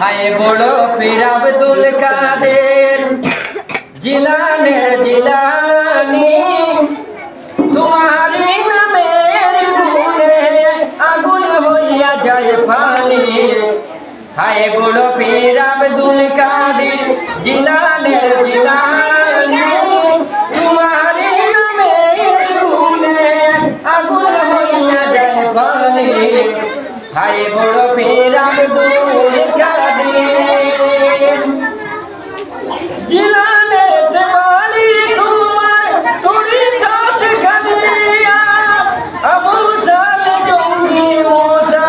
হায় বড় পীর আব্দুল কাদের। জিলানের জিলানি তোমার নামের গুণে আগুন হইয়া যায় পানি হায় বড় পীর আব্দুল কাদের, জিলানের জিলানি তোমার নামের গুণে আগুন হইয়া যায় পানি হাই বড় পেরাম দূর দিন জিলানে দেওয়ালি তোমার তোরি কাত খালিয়া আবু জালে জঙ্গি মোসা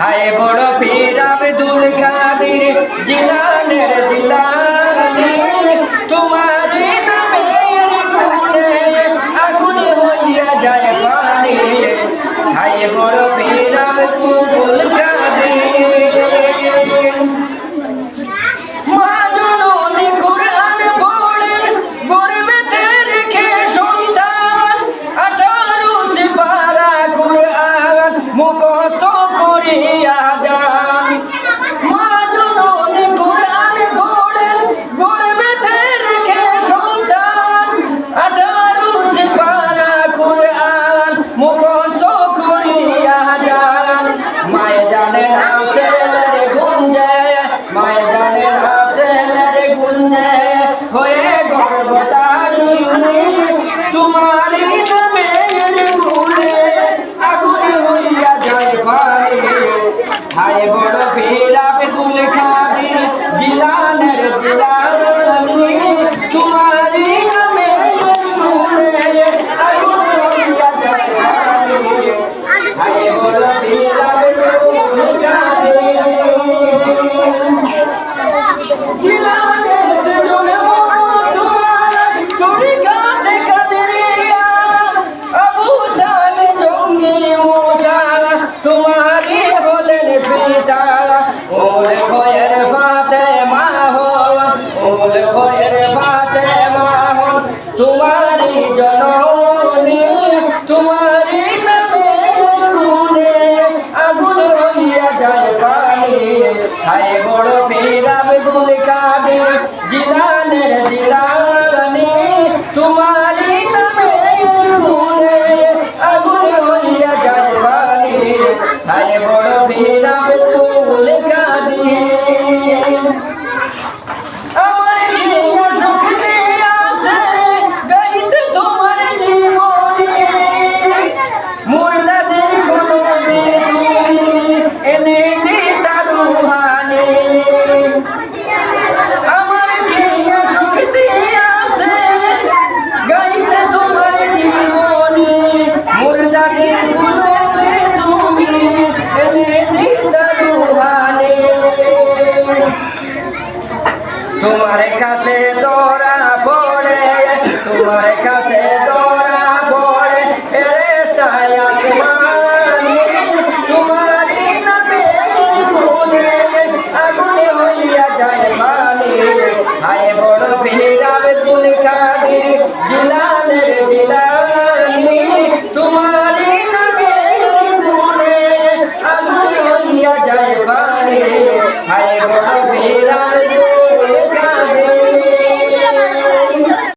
হায় বড় পীর আব্দুল কাদির, জিলানের জিলানি তোমার নামের গুণে আগুন হইয়া যায় পানি। হায় বড় পীর আব্দুল কাদির তোমার কাছে তোরা পড়ে তোমার কাছে তোরা পড়ে ফেরেস্তায় আসে।